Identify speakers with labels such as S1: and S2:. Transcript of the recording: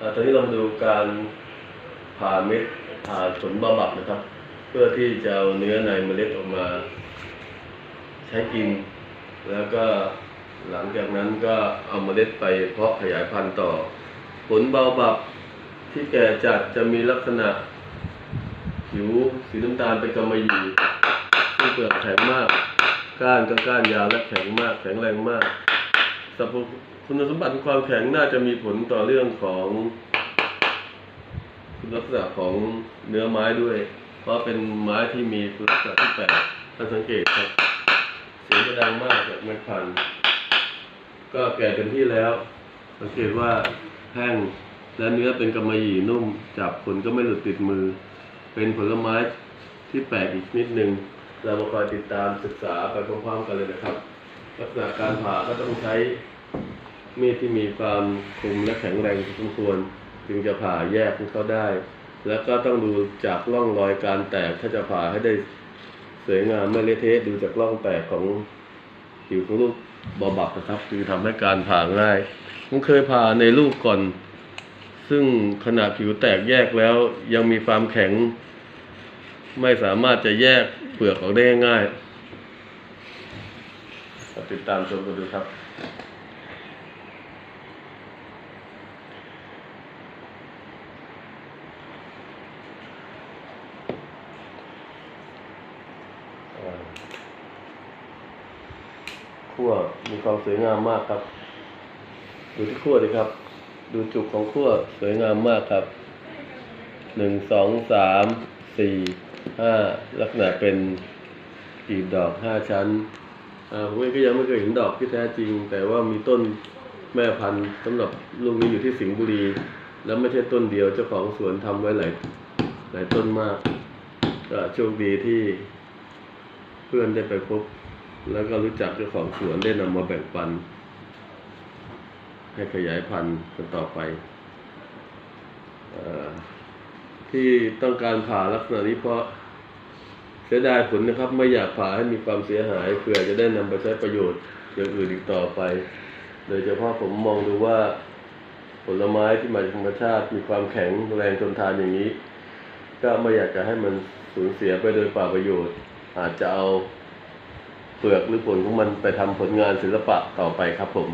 S1: ตอนนี้เรามาดูการผ่าเม็ดผ่าผลบำบัดนะครับ เพื่อที่จะเอาเนื้อในเมล็ดออกมา ใช้กิน แล้วก็หลังจากนั้นก็เอาเมล็ดไปเพาะขยายพันธุ์ต่อ ผลเบาบับที่แก่จัดจะมีลักษณะ ผิวสีน้ำตาลเป็นกำมะหยี่ซึ่งเปลือกแข็งมาก ก้านก็ก้านยาวและแข็งมาก แข็งแรงมาก สรรพคุณสมบัติความแข็งน่าจะมีผลต่อเรื่องของ คุณลักษณะของเนื้อไม้ด้วย เพราะเป็นไม้ที่มีคุณลักษณะที่แปลกท่านสังเกตครับ เสียงจะดังมากจากเม็ดพันก็แก่เต็มที่แล้ว สังเกตว่าแห้งและเนื้อเป็นกำมะหยี่นุ่ม จับผลก็ไม่หลุดติดมือ เป็นผลไม้ที่แปลกอีกนิดนึง เรามาคอยติดตามศึกษาไปพร้อมๆกันเลยนะครับ ลักษณะการผ่าก็ต้องใช้มีดที่มีความคมและแข็งแรงพอสมควรจึงจะผ่าแยกพวกเขาได้ แล้วก็ต้องดูจากร่องรอยการแตกถ้าจะผ่าให้ได้สวยงามไม่เละเทะดูจากร่องแตกของผิวของลูกบอบับนะครับ คือทำให้การผ่าง่ายผมเคยผ่าในลูกก่อน ซึ่งขนาดผิวแตกแยกแล้วยังมีความแข็ง ไม่สามารถจะแยกเปลือกออกได้ง่าย ติดตามชมกันดูครับขั้วมีความสวยงามมากครับ ดูที่ขั้วดีครับ ดูจุกของขั้วสวยงามมากครับหนึ่งสองสามสี่ห้าลักษณะเป็นกลีบดอกห้าชั้น ผมเองก็ยังไม่เคยเห็นดอกที่แท้จริง แต่ว่ามีต้นแม่พันธุ์สำหรับลูกนี้อยู่ที่สิงห์บุรี แล้วไม่ใช่ต้นเดียวเจ้าของสวนทำไว้หลายหลายต้นมากก็โชคดีที่เพื่อนได้ไปพบ แล้วก็รู้จักเจ้าของสวนได้นำมาแบ่งปัน ให้ขยายพันธุ์กันต่อไปอที่ต้องการผ่าลักษณะนี้เพราะ เสียดายผลนะครับ ไม่อยากผ่าให้มีความเสียหายเพื่อจะได้นำไปใช้ประโยชน์อย่างอื่นอีกต่อไป โดยเฉพาะผมมองดูว่า ผลไม้ที่มาจากธรรมชาติมีความแข็งแรงทนทานอย่างนี้ ก็ไม่อยากจะให้มันสูญเสียไปโดยเปล่าประโยชน์ อาจจะเอาเปลือกหรือผลของมันไปทำผลงานศิลปะต่อไปครับผม